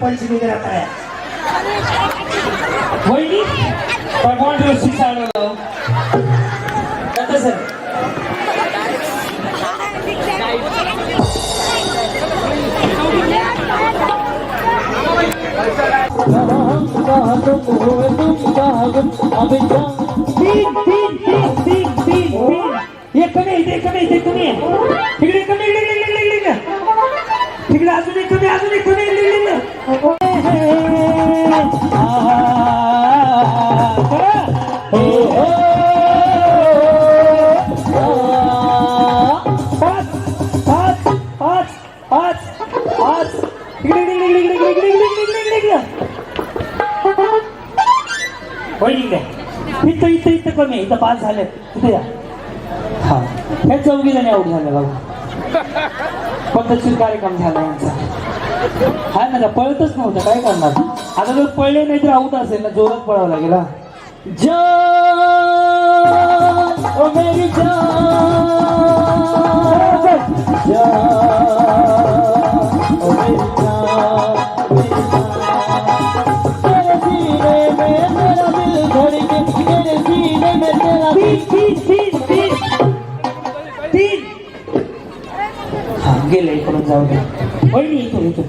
पंचमी करत आहे वहिनी भगवान जोशी चालवलं कसं कमी इथे कमी इथे कमी इकडे तिकडे अजून एक कमी अजून एक कमी इथं इथं इथं कमी इथं पाच झाले. इथे या. हा. ह्या चौघी जणी आवडी झाल्या बाबा. पद्धतशीर कार्यक्रम झाला यांचा हा ना पळतच नव्हतं काय करणार? आता जर पळले नाही तर आऊट असेल ना जोरात पळावं लागेल जा ओ मेरी जान! जाऊ दे. वहिनी इथून इथून.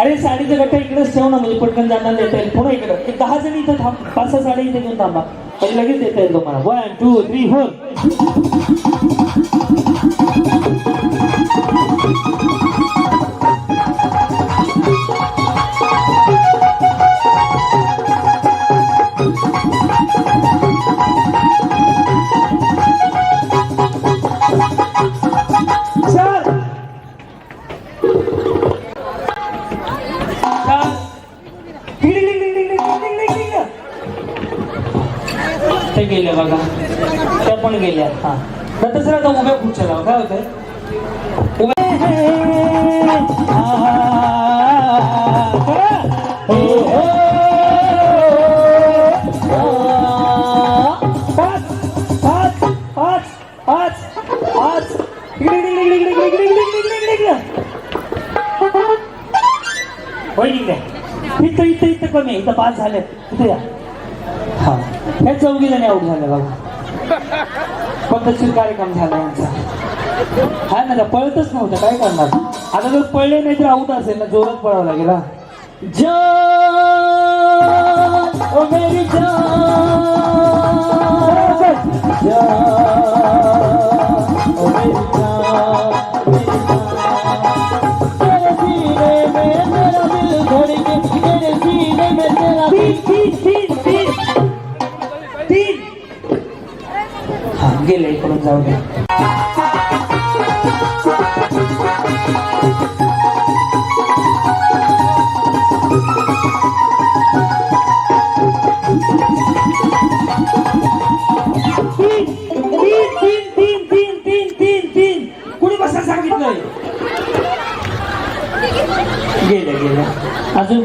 अरे साडीचं गट्टा इकडेच ठेव ना म्हणजे पटकन जाणार देता येईल पुन्हा इकडं. एक दहा जणी इथं थांब. पाच सहा साडी इथे घेऊन थांबा. म्हणजे लगेच देता येईल तुम्हाला. वन टू थ्री फोर इकडे होय ठीक आहे इथं इथं इथं कमी इथं पाच झाले या हा. हे चौघी जणी आऊट झाले बाबा पद्धतशीर कार्यक्रम झाला यांचा हा ना पळतच नव्हतं काय करणार? आता जर पळले नाही तर आऊट असेल ना जोरात पळावं लागेल हा. ओ मेरी ओ मेरी मेरी जान तेरे सीने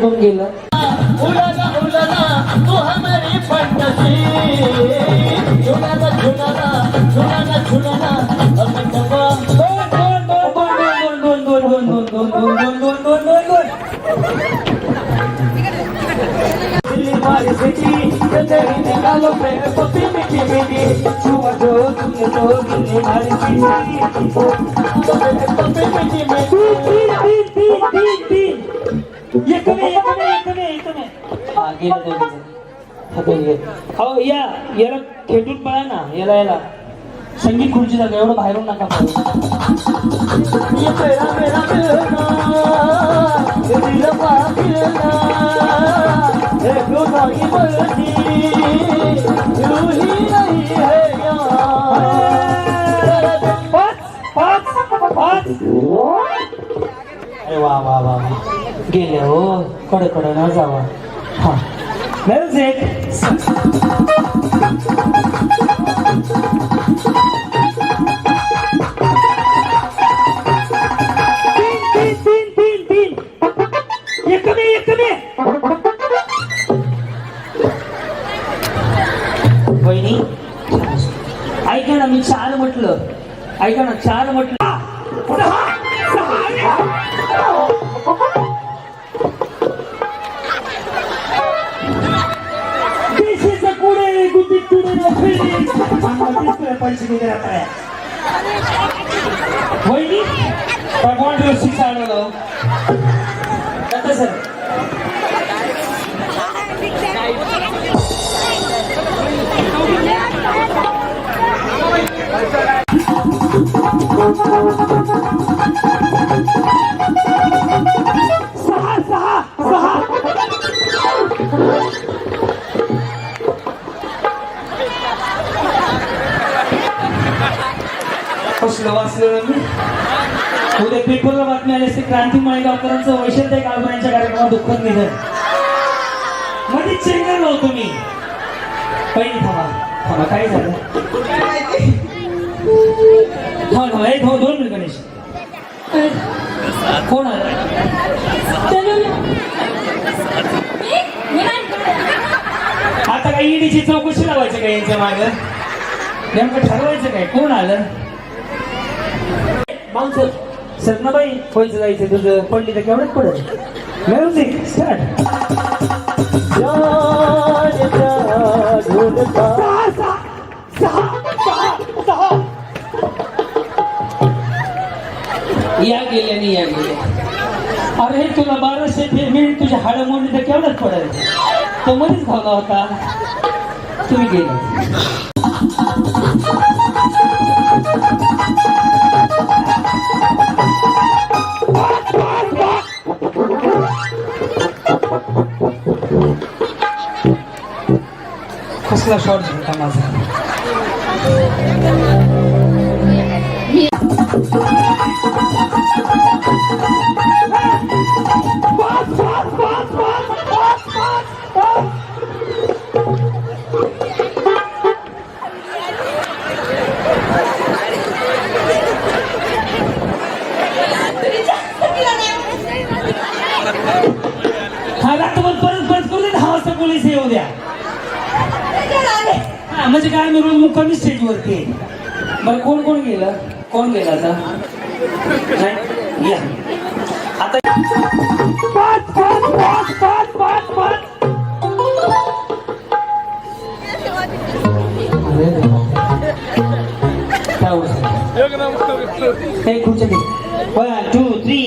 निघून गेलं उडाला उडाला तू हमारी फंटसी झुलाला झुलाला झुलाला झुलाला आपण डबा Thank you. हा अहो या याला खेटून पळा ना याला याला. संगीत खुर्ची जागा एवढं बाहेरून नका पाच पाच पाच अरे वा वा वा वा. गेले हो कडकडे न जावा. हा. That's it ऐका ना मी चार म्हटलं. ऐका ना चार म्हटलं. पैसे दिले होईल भगवान दिवशी चालवलो सर सहा सहा सहा कसलं वाचलं मी उद्या पेपरला बातमी आली असते क्रांती माळेगावकरांचं वैशंत गावकरांच्या कार्यक्रमात दुःखद निधन? मध्ये चेंगर नव्हतो मी. पहिली थांबा थांबा काय झालं? थांबा थांबा एक हो दोन मिनिट गणेश. कोण आलं? आता काय ईडीची चौकशी लावायची काय यांच्या मागं? नेमकं ठरवायचं काय? कोण आलं? बाउन्सर. सरनाबाई पैसे जायचं तुझं पडली तर केवढंच पडत म्युझिक स्टार्ट या गेल्याने या गेल्या. अरे तुला बाराशे पेमेंट तुझ्या हाडं मोडली तर केवढंच पडेल? तो मध्येच धावला होता. तुम्ही गेले. कसला शॉर्ट होता माझा हा रात्रभर परत परत करू दे दहा वाजता पोलीस येऊ द्या हा म्हणजे काय मी मुक्कामी स्टेजवरती आहे. बरं कोण कोण गेलं कोण गेलं आता नाही? या आता पाच पाच पाच पाच पाच पाच अरे देवा. काय होतं? खुर्ची दे वन टू थ्री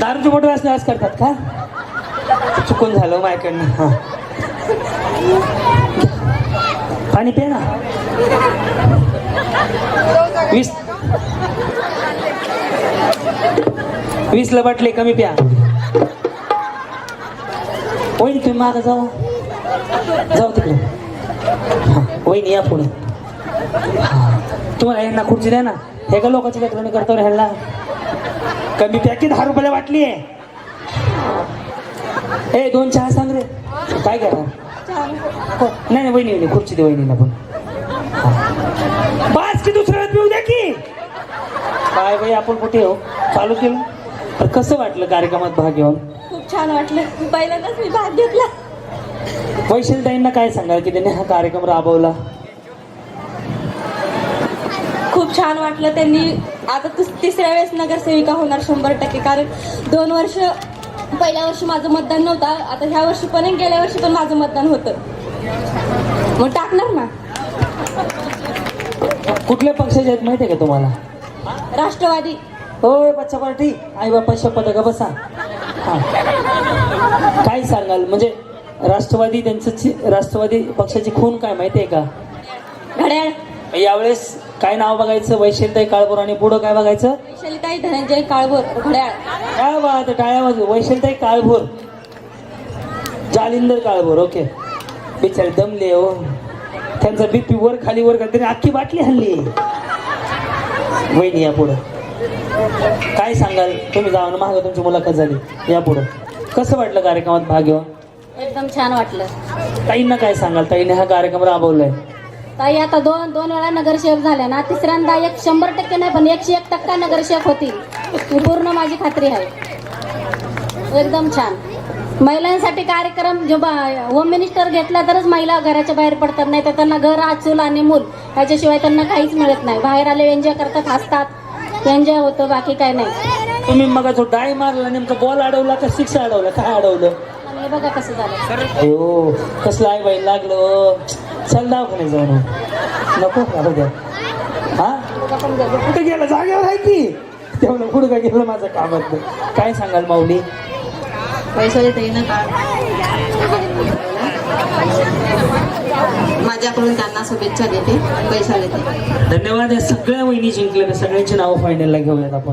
दारूचे असले आज करतात का? चुकून झालं माझ्याकडनं हा. पाणी पे ना. वीस वीसला बाटले कमी प्या. वहिनी तुम्ही मागं जाऊ जाऊ तिकडे. हा, वहिनी या पुढे. हा. तुम्हाला यांना खुर्ची द्या ना. हे का लोकांची लेकरणी करतो ह्याला? कमी की दहा रुपयाला वाटली आहे. ए दोन चहा सांग रे. काय करा? हो नाही नाही वहिनी वहिनी खुर्ची दे वहिनीला पण. हा. बास की दुसऱ्याला पिऊ द्या की. काय बाई आपण कुठे हो? चालू केलं? तर कसं वाटलं कार्यक्रमात भाग घेऊन? खूप छान वाटलं. पहिल्यांदाच मी भाग घेतला. वैशलताईंना काय सांगाल की त्यांनी हा कार्यक्रम राबवला? खूप छान वाटलं त्यांनी आता तिस- तिसऱ्या वेळेस नगरसेविका होणार शंभर टक्के. कारण दोन वर्ष पहिल्या वर्षी माझं मतदान नव्हतं. आता ह्या वर्षी पण गेल्या वर्षी पण माझं मतदान होतं. मग टाकणार ना? कुठल्या पक्षाचे आहेत माहिती आहे का तुम्हाला? राष्ट्रवादी. होय बच्चा पार्टी. आई बापा शपथ का बसा? हा. काय सांगाल? म्हणजे राष्ट्रवादी त्यांचं ची- राष्ट्रवादी पक्षाची खून काय माहिती आहे का? घड्याळ. यावेळेस काय नाव बघायचं? वैशलताई काळभोर आणि पुढं काय बघायचं? शैलिताई धनंजय काळभोर घड्याळ. काय बात टाळ्या वाजव वैशलताई काळभोर. जालिंदर काळभोर ओके. बिचारे दमले हो. त्यांचा बीपी वर खाली वर तरी अख्खी बाटली हल्ली वहिनी या पुढं. काय सांगाल? तुम्ही जाऊन महाग तुमची मुलाखत झाली. या पुढं. कसं वाटलं कार्यक्रमात भाग घेऊन? एकदम छान वाटलं. ताईंना काय सांगाल? ताईने हा कार्यक्रम राबवलाय. ताई आता दोन दोन वेळा नगरसेवक झाल्या ना तिसऱ्यांदा एक शंभर टक्के नाही पण एकशे एक टक्का नगरसेवक होतील ही पूर्ण माझी खात्री आहे. एकदम छान. महिलांसाठी कार्यक्रम जो बा- होम मिनिस्टर घेतला तरच महिला घराच्या बाहेर पडतात नाही तर त्यांना घर आचूल आणि मूल ह्याच्याशिवाय त्यांना काहीच मिळत नाही. बाहेर आले एन्जॉय करतात हसतात. एन्जॉय होतं बाकी काय नाही. तुम्ही मग तो डाय मारला नेमका बॉल अडवला का सिक्स अडवला? काय अडवलं? हे बघा कसं झालं. अयो कसलं आहे बाई लागलं चल दवाखान्यात जाऊन नको राहू द्या. हा? कुठे गेलं जागेवर आहे की तेवढं पुढं का गेलं माझं कामात. काय सांगाल माऊली? पैसा देता का? माझ्याकडून त्यांना शुभेच्छा देते पैसा देते. धन्यवाद या सगळ्या वहिनी जिंकल्या सगळ्यांची नावं फायनलला घेऊयात आपण.